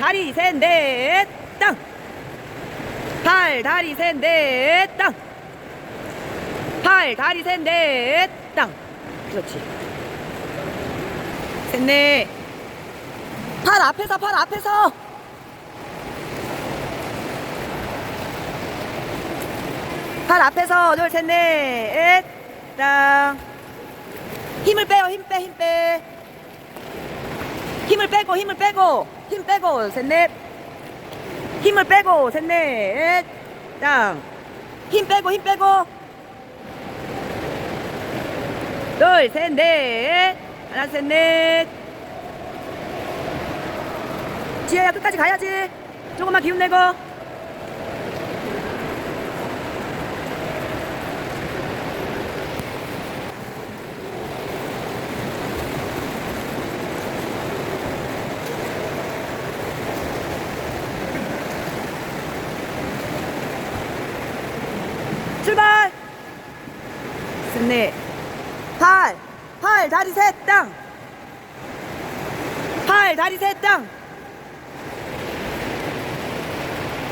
다리 셋, 넷, 땅. 팔, 다리 셋, 넷, 땅. 팔, 다리 셋, 넷, 땅. 그렇지. 셋, 넷. 팔 앞에서, 팔 앞에서. 팔 앞에서, 둘, 셋, 넷, 땅. 힘을 빼요, 힘 빼, 힘 빼. 힘을 빼고 힘을 빼고 힘 빼고 셋넷. 힘을 빼고 셋넷. 땅힘 빼고 힘 빼고. 둘 셋넷. 하나 셋넷. 지혜야 끝까지 가야지. 조금만 기운 내고 출발 셋넷 팔, 팔 다리 셋 땅. 팔 다리 셋 땅.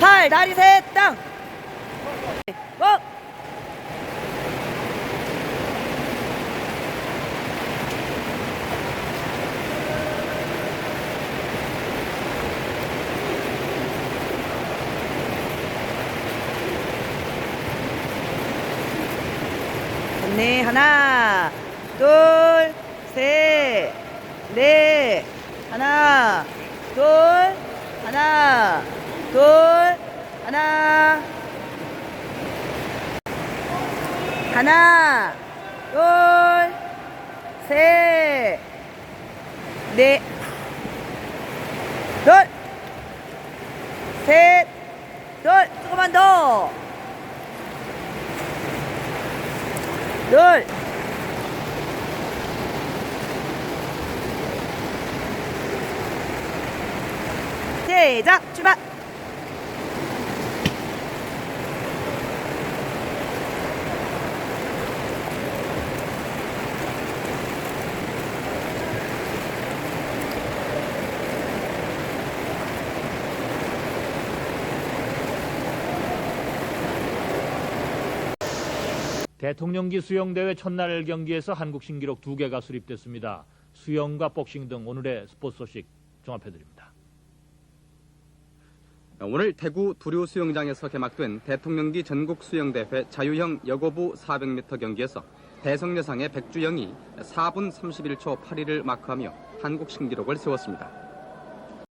팔 다리 셋 땅. 어? 네, 하나, 둘, 셋, 넷, 하나, 둘, 하나, 둘, 하나, 하나, 둘, 셋, 넷, 둘, 셋, 둘, 조금만 더. 둘. 시작. 출발 대통령기 수영대회 첫날 경기에서 한국 신기록 두 개가 수립됐습니다. 수영과 복싱 등 오늘의 스포츠 소식 종합해드립니다. 오늘 대구 두류 수영장에서 개막된 대통령기 전국 수영대회 자유형 여고부 400m 경기에서 대성여상의 백주영이 4분 31초 82를 마크하며 한국 신기록을 세웠습니다.